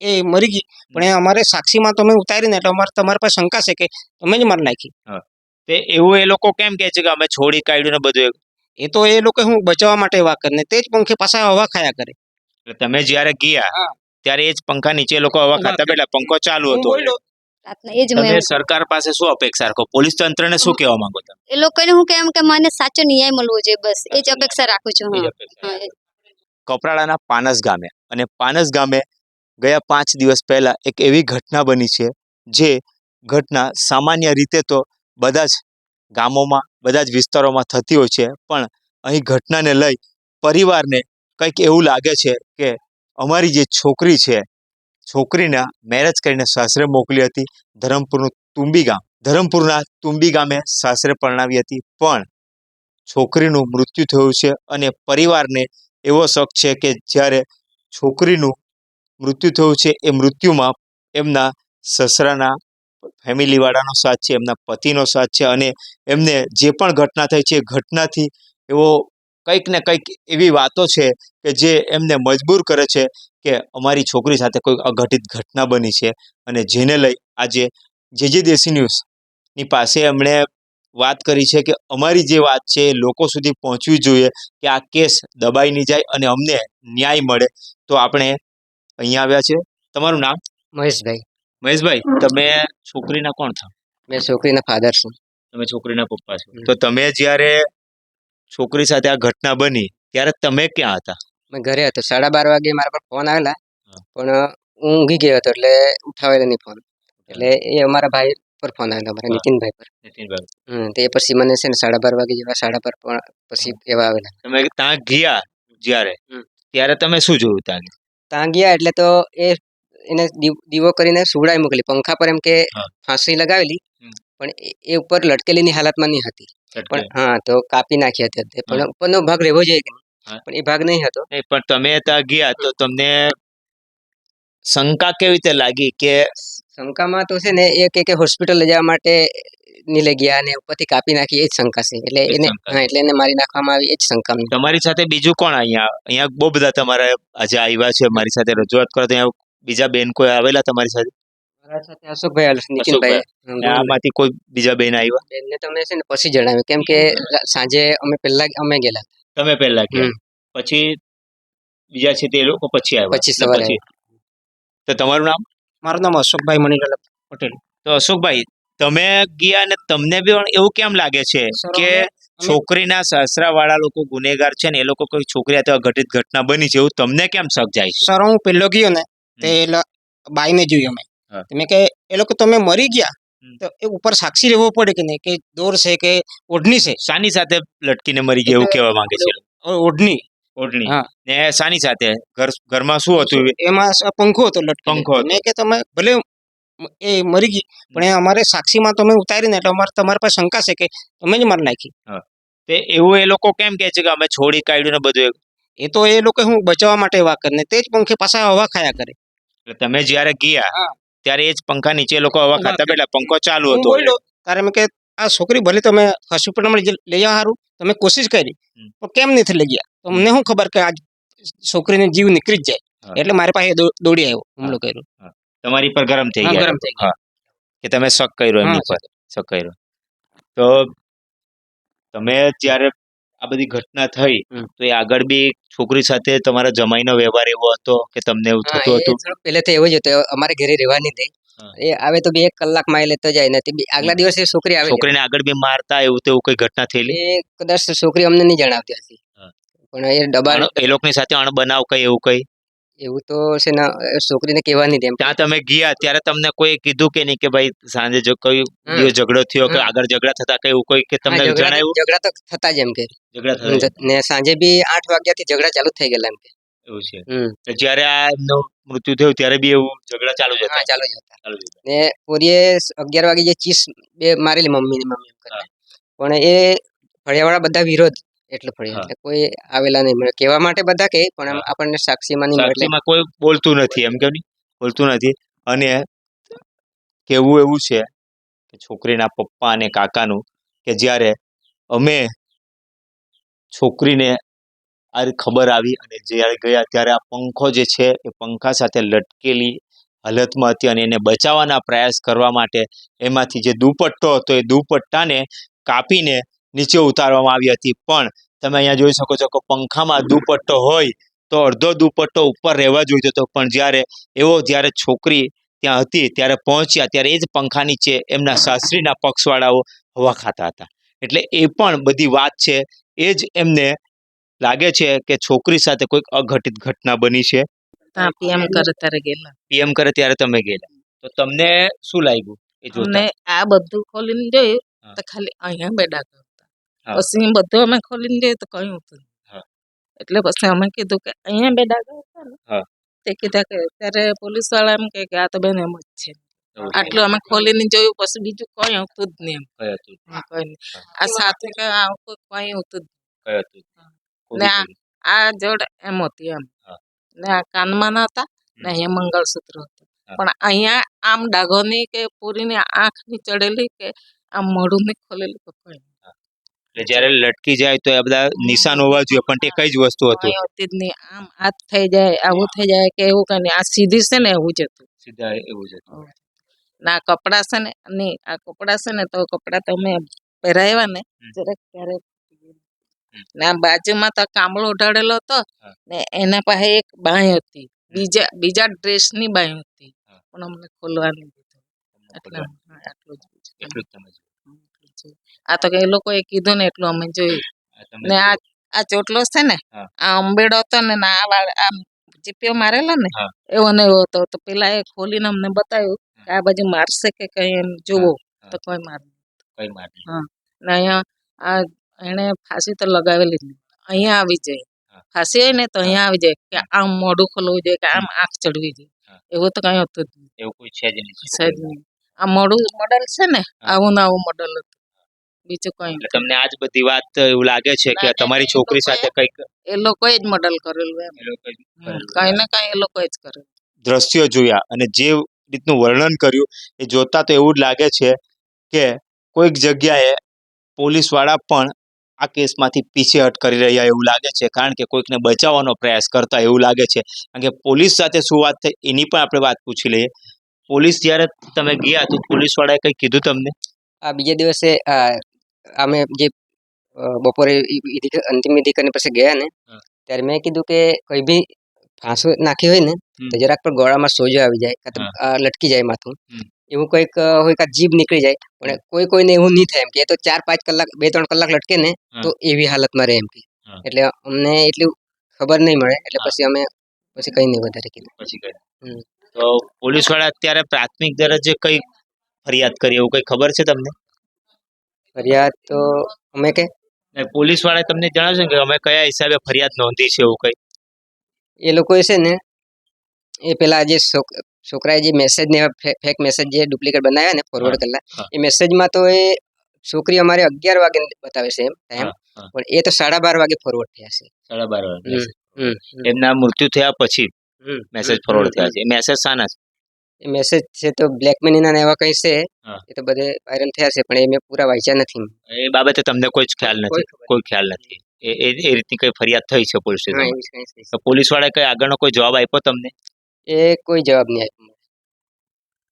એ મરી ગઈ પણ એ અમારે સાક્ષીમાં તમે ઉતારીને એટલે અમારે તમારી પાસે શંકા છે કે તમે જ મારી નાખી તે એવું એ લોકો કેમ કહે છે કે અમે છોડી કાઢ્યું ને બધું એવું? એ તો એ લોકો હું બચાવવા માટે વાત કરીને તે જ પંખે પાછા હવા ખાયા કરે એટલે તમે જ્યારે ગયા ત્યારે એ જ પંખા નીચે લોકો હવા ખાતા બેઠા પંખો ચાલુ હતો રાતના એ જ તમે સરકાર પાસે શું અપેક્ષા રાખો? પોલીસ તંત્રને શું કહેવા માંગો તમે? એ લોકોને હું કેમ કે મને સાચો ન્યાય મળવો જોઈએ બસ. એ જ અપેક્ષા રાખું છું કપરાડાના પાનસ ગામે. અને પાનસ ગામે ગયા પાંચ દિવસ પહેલા એક એવી ઘટના બની છે જે ઘટના સામાન્ય રીતે તો બધા જ ગામોમાં બધા જ વિસ્તારોમાં થતી હોય છે પણ અહીં ઘટનાને લઈ પરિવારને કંઈક એવું લાગે છે કે અમારી જે છોકરી છે, છોકરીના મેરેજ કરીને સાસરે મોકલી હતી ધરમપુરનું તુંબી ગામ. ધરમપુરના તુંબી ગામે સાસરે પરણાવી હતી. પણ છોકરીનું મૃત્યુ થયું છે અને પરિવારને એવો શક છે કે જ્યારે છોકરીનું મૃત્યુ થયું છે, એ મૃત્યુમાં એમના સસરાના ફેમિલીવાળાનો સાથ છે, એમના પતિનો સાથ છે અને એમને જે પણ ઘટના થઈ છે એ ઘટનાથી એવો કંઈક ને કંઈક એવી વાતો છે કે જે એમને મજબૂર કરે છે કે અમારી છોકરી સાથે કોઈ અઘટિત ઘટના બની છે. અને જેને લઈ આજે જે જે દેશી ન્યૂઝની પાસે એમણે વાત કરી છે કે અમારી જે વાત છે એ લોકો સુધી પહોંચવી જોઈએ કે આ કેસ દબાઈ નહીં જાય અને અમને ન્યાય મળે. તો આપણે અહીંયા આવ્યા છે તમારું નામ? મહેશભાઈ. મહેશભાઈ તમે છોકરીના કોણ છો? મેં છોકરીના ફાધર છું. તમે છોકરીના પપ્પા છો. તો તમે જ્યારે છોકરી સાથે આ ઘટના બની ત્યારે તમે ક્યાં હતા? મેં ઘરે હતો. સાડા બાર વાગે મારા પર ફોન આવેલા. પણ હું ઊંઘી ગયો હતો એટલે ઉઠાવેલો નહીં ફોન એટલે એ અમારા ભાઈ પર ફોન આવેલો અમારા. નીતિનભાઈ પર. નીતિનભાઈ તે પછી મને છે ને સાડા બાર વાગે જેવા સાડા બાર પણ પછી એવા આવેલા. તમે ત્યાં ગયા જ્યારે. ત્યારે તમે શું જોયું ત્યાં? ત્યાં ગયા એટલે તો એ એને દીવો કરીને સુવડાવી મોકલી. પંખા પર એમ કે. ફાંસી લગાવેલી. પણ એ- એ ઉપર લટકેલીની હાલતમાં નહીં હતી. પણ હા તો કાપી નાખ્યા હતા તે. પણ ઉપરનો ભાગ રહેવો જોઈએ કે નહીં? પણ એ ભાગ નહીં હતો. નહીં પણ તમે ત્યાં ગયા તો તમને શંકા કેવી રીતે લાગી કે શંકામાં તો છે ને એ કે કે હોસ્પિટલ લઈ જવા માટે ની લઈ ગયા અને ઉપરથી કાપી નાખી એ જ શંકા છે. એટલે એને હા એટલે એને મારી નાખવામાં આવી એ જ શંકા. તમારી સાથે બીજું કોણ અહીંયા? અહીંયા બહુ બધા તમારા આજે આવ્યા છે મારી સાથે રજૂઆત કરો. તો અહીંયા બીજા બેન કોઈ આવેલા તમારી સાથે? અશોકભાઈ અને આમાંથી કોઈ બીજા બેન આવ્યા? બેનને તમે છે ને પછી જણાવ્યું. કેમ કે સાંજે અમે પહેલા અમે ગયેલા તમે પહેલા પછી બીજા છે તે લોકો પછી આવ્યા? પછી સવારે તો તમારું નામ? મારું નામ અશોકભાઈ મણિલાલ. પટેલ. તો અશોકભાઈ તમે ગયા ને તમને બી પણ એવું કેમ લાગે છે કે છોકરીના સાસરા વાળા લોકો ગુનેગાર છે ને એ લોકો કોઈ છોકરી અથવા ઘટિત ઘટના બની છે એવું તમને કેમ શક જાય છે? સર હું પેલો ગયો ને તે બાઈને જોયું અમે. તમે કે એ લોકો તમે મરી ગયા તો એ ઉપર સાક્ષી રહેવો પડે કે નહીં? કે દોર છે કે ઓઢણી છે? શાની સાથે લટકીને મરી ગયા એવું કહેવા માંગે છે? ઓઢણી ઓઢણી હા. ને શાની સાથે? ઘર ઘરમાં શું હતું? એમાં પંખો હતો લટકો પંખો. મેં કે તમે ભલે એ મરી ગઈ પણ એ અમારે સાક્ષીમાં તમે ઉતારીને એટલે અમારે તમારી પાસે શંકા છે કે તમે જ મારી નાખી. તે એવું એ લોકો કેમ કહે છે કે અમે છોડી કાઢ્યું ને બધું એ? તો એ લોકો હું બચાવવા માટે વાત કરીને તે જ પંખે પાછા હવા ખાયા કરે. એટલે તમે જ્યારે ગયા. ત્યારે એ જ પંખા નીચે લોકો હવા ખાતા બેઠા. પંખો ચાલુ હતો મેં કે આ છોકરી ભલે તમે હોસ્પિટલમાં લઈ લઈ જવા સારું તમે કોશિશ કરી. પણ કેમ નથી લઈ ગયા? તો અમને શું ખબર કે આજ છોકરીને જીવ નીકળી જ જાય. એટલે મારી પાસે દોડી આવ્યો હુમલો કર્યો. તમારી પર ગરમ થઈ ગયા. ગરમ થઈ ગયા. કે તમે શક કર્યો એમની પર? શક કર્યો. તો તમે જ્યારે આ બધી ઘટના થઈ તો એ આગળ બી છોકરી સાથે તમારા જમાઈનો વ્યવહાર એવો હતો કે તમને એવું થતું હતું? પહેલેથી એવું જ હતો. અમારે ઘરે રહેવાની નહીં. એ આવે તો બે એક કલાકમાં એ લેતો જાય ને તે બી આગલા દિવસે છોકરી આવે છોકરીને આગળ બી મારતા એવું તેવું કોઈ ઘટના થયેલી? એ કદાચ છોકરી અમને નહીં જણાવતી હતી પણ એ દબાણ એ લોકોની સાથે અણબનાવ કઈ એવું કઈ? એવું તો છે ને છોકરીને કહેવા નહીં. ત્યાં તમે ગયા ત્યારે તમને કોઈ કીધું કે નહીં કે ભાઈ સાંજે જો કોઈ ઝઘડો થયો કે આગળ ઝઘડા થતા એવું કોઈ કે તમને જણાયું? ઝઘડા તો થતા જ એમ કે. ઝઘડા ને સાંજે બી આઠ વાગ્યાથી ઝઘડા ચાલુ થઈ ગયેલા એમ કે. એવું છે. જ્યારે આ મૃત્યુ થયું ત્યારે બી એવું ઝઘડા ચાલુ જ હતા? ચાલુ જ હતા. ચાલુ ને પોરીએ અગિયાર વાગે જે ચીસ બે મારેલી મમ્મીની મમ્મી કરીને. પણ એ ફળિયાવાળા બધા વિરોધ એટલું ફળિયા એટલે કોઈ આવેલા નહીં. મળે કહેવા માટે બધા કહે પણ આમ આપણને સાક્ષીમાં નહીં મળે કોઈ બોલતું નથી એમ કેમ બોલતું નથી. અને કેવું એવું છે કે છોકરીના પપ્પા અને કાકાનું કે જ્યારે અમે છોકરીને આ ખબર આવી અને જ્યારે ગયા ત્યારે આ પંખો જે છે એ પંખા સાથે લટકેલી હાલતમાં હતી અને એને બચાવવાના પ્રયાસ કરવા માટે એમાંથી જે દુપટ્ટો હતો એ દુપટ્ટાને કાપીને નીચે ઉતારવામાં આવી હતી. પણ તમે અહીંયા જોઈ શકો છો કે પંખામાં દુપટ્ટો હોય તો અડધો દુપટ્ટો ઉપર રહેવા જોઈતો હતો. પણ જ્યારે એવો જ્યારે છોકરી ત્યાં હતી ત્યારે પહોંચ્યા ત્યારે એ જ પંખા નીચે એમના સાસરીના પક્ષવાળાઓ હવા ખાતા હતા. એટલે એ પણ બધી વાત છે. એ જ એમને લાગે છે કે છોકરી સાથે કોઈક અઘટિત ઘટના બની છે. પીએમ કરે ત્યારે ગયેલા. પીએમ કરે ત્યારે તમે ગયેલા. તો તમને શું લાગ્યું એ જોતા? આ બધું ખોલીને જોયું તો ખાલી અહીંયા હા. પછી બધું અમે ખોલીને જોયું તો કયું હતું. એટલે પછી અમે કીધું કે અહીંયા બેડા હતા ને તે કીધા કે ત્યારે પોલીસવાળા એમ કે આ તો બેન એમ જ છે. આટલું અમે ખોલીને જોયું પછી બીજું કઈ આવતું જ નહીં એમ. કઈ આ સાથે કોઈ કઈ આવતું જ ને આ જોડ એમ હતી એમ. ને આ કાનમાં ના હતા ને અહીંયા મંગળસૂત્ર હતું. પણ અહીંયા આમ ડાઘોની કે પૂરીની આંખની ચડેલી કે આમ મોઢું ની ખોલેલું તો કઈ નહીં. જ્યારે લટકી જાય તો એ બધા નિશાન હોવા જોઈએ પણ તે કઈ જ વસ્તુ હતું. હતી જ નહીં. આમ હાથ થઈ જાય આવું થઈ જાય કે એવું કઈ આ સીધી છે ને એવું જ હતું. સીધા એવું જ હતું. ને કપડા છે ને નહીં આ કપડા છે ને તો કપડા તમે પહેરાવ્યા ને જરાક ક્યારેક ના બાજુમાં તો કામળો ઉઢાડેલો હતો ને એના પાસે એક બાંય હતી. બીજા બીજા ડ્રેસની બાંય હતી. પણ અમને ખોલવાની દીધું. એટલે આટલું જ એટલું જ જ જોયું. આ તો કે એ લોકોએ કીધું ને એટલું અમે જોયું. ને આ આ ચોટલો છે ને આ અંબેડો હતો ને આ આમ જીપીઓ મારેલો ને એવો ને એવો હતો. તો પેલા એ ખોલીને અમને બતાવ્યું કે આ બાજુ મારશે કે કઈ એમ જોવો. તો કોઈ માર કઈ માર હા. ને અહીંયા આ એને ફાંસી તો લગાવેલી જ નહીં. અહીંયા આવી જાય. ફાંસી હોય ને તો અહીંયા આવી જાય કે આમ મોઢું ખોલવું જોઈએ કે આમ આંખ ચડવી જોઈએ. એવું તો કઈ હતું જ નહીં. એવું કોઈ છે જ નહીં. સાહેબ નહીં. આ મોડું મોડલ છે ને આવું ને આવું મોડલ હતું. બીજું કઈ તમને આજ બધી વાત એવું લાગે છે કે તમારી છોકરી સાથે કંઈક એ લોકોએ જ મોડલ કરેલું એમ. કઈ ને કઈ એ લોકોએ જ કરેલું. દ્રશ્યો જોયા અને જે રીતનું વર્ણન કર્યું એ જોતા તો એવું જ લાગે છે કે કોઈક જગ્યાએ પોલીસવાળા પણ આ કેસમાંથી પીછેહટ કરી રહ્યા એવું લાગે છે. કારણ કે કોઈકને બચાવવાનો પ્રયાસ કરતા એવું લાગે છે. કારણ કે પોલીસ સાથે શું વાત થઈ એની પણ આપણે વાત પૂછી લઈએ. પોલીસ જ્યારે તમે ગયા તો પોલીસવાળાએ કંઈ કીધું તમને? આ બીજા દિવસે આ અમે જે બપોરે અંતિમ વિધિ કરીને પછી ગયા ને ત્યારે મેં કીધું કે કોઈ બી ફાંસો નાખી હોય ને તો જરાક પણ ગોળામાં સોજો આવી જાય કાં તો લટકી જાય માથું. એવું કંઈક હોય કાં જીભ નીકળી જાય પણ કોઈ કોઈને એવું નહીં થાય એમ કે તો ચાર પાંચ કલાક બે ત્રણ કલાક લટકે ને તો એવી હાલતમાં રહે એમ કે. એટલે અમને એટલું ખબર નહીં મળે એટલે પછી અમે પછી કંઈ નહીં વધારે કીધું. પછી પોલીસવાળા તો અત્યારે પ્રાથમિક દરજ્જે કઈ ફરિયાદ કરી એવું કઈ ખબર છે તમને? ફરિયાદ તો અમે કે? પોલીસવાળા તમને જણાવશે કે અમે કયા હિસાબે ફરિયાદ નોંધી છે એવું કઈ? એ લોકો છે ને એ પેલા જે છોકરાએ જે મેસેજ ને ફેક મેસેજ જે ડુપ્લિકેટ બનાવ્યા ને ફોરવર્ડ કરેલા એ મેસેજમાં તો એ છોકરી અમારે અગિયાર વાગે બતાવે છે એમ ટાઈમ. પણ એ તો સાડા બાર વાગે ફોરવર્ડ થયા છે. સાડા બાર વાગે એમના મૃત્યુ થયા પછી મેસેજ ફોરવર્ડ થયા છે. એ મેસેજ શાના છે? મેસેજ છે તો બ્લેકમેનિંગ ને એવા કઈ છે હા. એ તો બધે વાયરલ થયા છે પણ એ મેં પૂરા વાંચ્યા નથી એ બાબતે તમને કોઈ જ ખ્યાલ કોઈ નથી ખબર કોઈ ખ્યાલ નથી એ એ એ રીતની કઈ ફરિયાદ થઈ છે પોલીસ હા સ્ટેશનમાં એવી કંઈ છે. તો પોલીસ વાળાએ કઈ આગળનો કોઈ જવાબ આપ્યો તમને એ કોઈ જવાબ નહીં આપ્યો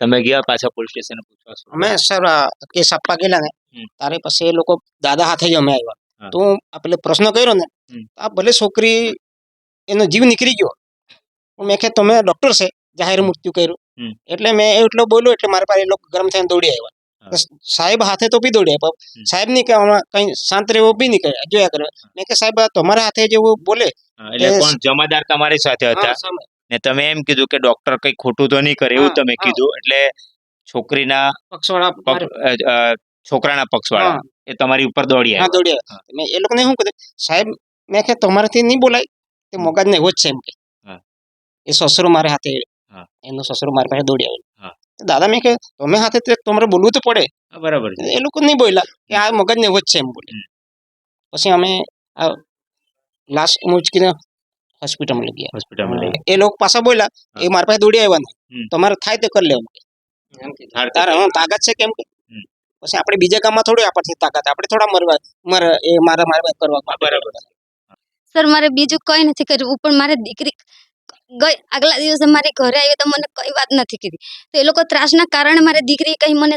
તમે ગયા પાછા પોલીસ સ્ટેશન પૂછવા શું? અમે સર આ કેસ આપવા ગયેલા ને હમ. તારે પછી એ લોકો દાદા હાથે જ અમે આવ્યા હા. તો આ પેલે પ્રશ્ન કર્યો ને હમ. આ ભલે છોકરી એનો જીવ નીકળી ગયો હું મેં કે તમે ડોક્ટર છે જાહેર મૃત્યુ કર્યું હમ. એટલે મેં એટલો બોલ્યો એટલે મારા પાસે એ લોકો ગરમ થઈને દોડી આવ્યા હા. તો સાહેબ હાથે તો બી દોડી આવ્યા હમ. સાહેબની કે આમાં કઈ શાંત રહેવો બી નહીં કરે જોયા કરે મેં કે સાહેબ આ તમારા હાથે જેવું બોલે હા, એટલે એ- કોણ જમાદાર તમારી સાથે હતા હા, સામે. ને તમે એમ કીધું કે ડોક્ટર કઈ ખોટું તો નહીં કરે એવું હા, તમે હા. કીધું એટલે છોકરીના પક્ષવાળા પગ અ, અ, છોકરાના પક્ષવાળા હા. એ તમારી ઉપર દોડી હા આવ્યા દોડી આવ્યા મેં એ લોકોને શું કીધું સાહેબ મેં કે તમારાથી નહીં બોલાય તે હમ. મગજને એવો જ છે એમ કે હા. એ સસરો મારે હાથે હા. એનો સસરો મારી પાસે દોડી હા. આવ્યો તો દાદા મેં કે તમે હાથે તે તમારે બોલવું તો પડે. હા, બરાબર છે. એ લોકો નહીં બોલ્યા કે આ મગજને એવો જ છે એમ બોલે. હમ. પછી અમે લાસ્ટ મુચકીને હોસ્પિટલમાં લઈ ગયા. હોસ્પિટલમાં લઈ એ લોકો પાછા બોલ્યા એ મારા પાસે દોડી આવ્યા હમ. ને તમારે થાય તો કરી લેવું તારે હા તાકાત છે કેમ કે? હમ. પછી આપણે બીજા ગામમાં થોડી આપણથી તાકાત આપણે થોડા મરવા મર એ મારા મારવા કરવા બરાબર. સર મારે બીજું કંઈ નથી કર્યું. પણ મારે દીકરી ગઈ આગલા દિવસે મારી ઘરે આવી તો મને કઈ વાત નથી કીધી. તો એ લોકો ત્રાસના કારણે મારી દીકરી કંઈ મને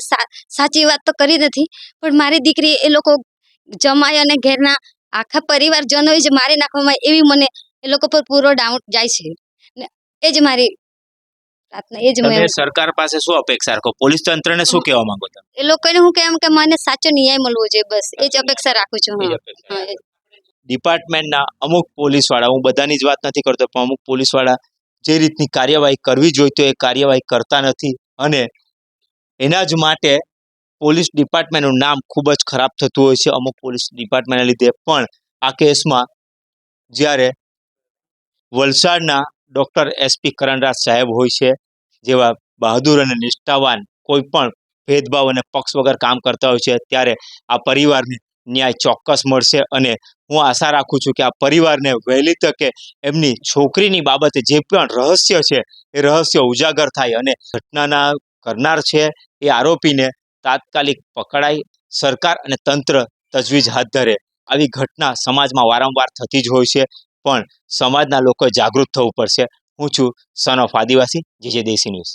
સાચી વાત તો કરી નથી પણ મારી દીકરી એ લોકો જમાય અને ઘેરના આખા પરિવારજનોએ જ મારી નાખવામાં એવી મને એ લોકો પર પૂરો ડાઉટ જાય છે. એ જ મારી પ્રાર્થના એ જ મેં સરકાર પાસે શું અપેક્ષા રાખો? પોલીસ તંત્રને શું કહેવા માંગો તમે? એ લોકોને હું કેમ કે મને સાચો ન્યાય મળવો જોઈએ બસ એ જ અપેક્ષા રાખું છું હા. ડિપાર્ટમેન્ટના અમુક પોલીસવાળા, હું બધાની જ વાત નથી કરતો, પણ અમુક પોલીસવાળા જે રીતની કાર્યવાહી કરવી જોઈએ એ કાર્યવાહી કરતા નથી અને એના જ માટે પોલીસ ડિપાર્ટમેન્ટનું નામ ખૂબ જ ખરાબ થતું હોય છે અમુક પોલીસ ડિપાર્ટમેન્ટના લીધે. પણ આ કેસમાં જ્યારે વલસાડના ડૉક્ટર એસપી કરણરાજ સાહેબ હોય છે, જેવા બહાદુર અને નિષ્ઠાવાન કોઈ પણ ભેદભાવ અને પક્ષ વગર કામ કરતા હોય છે, ત્યારે આ પરિવારને ન્યાય ચોક્કસ મળશે અને હું આશા રાખું છું કે આ પરિવારને વહેલી તકે એમની છોકરીની બાબતે જે પણ રહસ્ય છે, એ રહસ્ય ઉજાગર થાય અને ઘટનાના કરનાર છે એ આરોપીને તાત્કાલિક પકડાય, સરકાર અને તંત્ર તજવીજ હાથ ધરે. આવી ઘટના સમાજમાં વારંવાર થતી જ હોય છે, પણ સમાજના લોકો જાગૃત થવું પડશે. હું છું સન ઓફ આદિવાસી જે જે દેશી ન્યૂઝ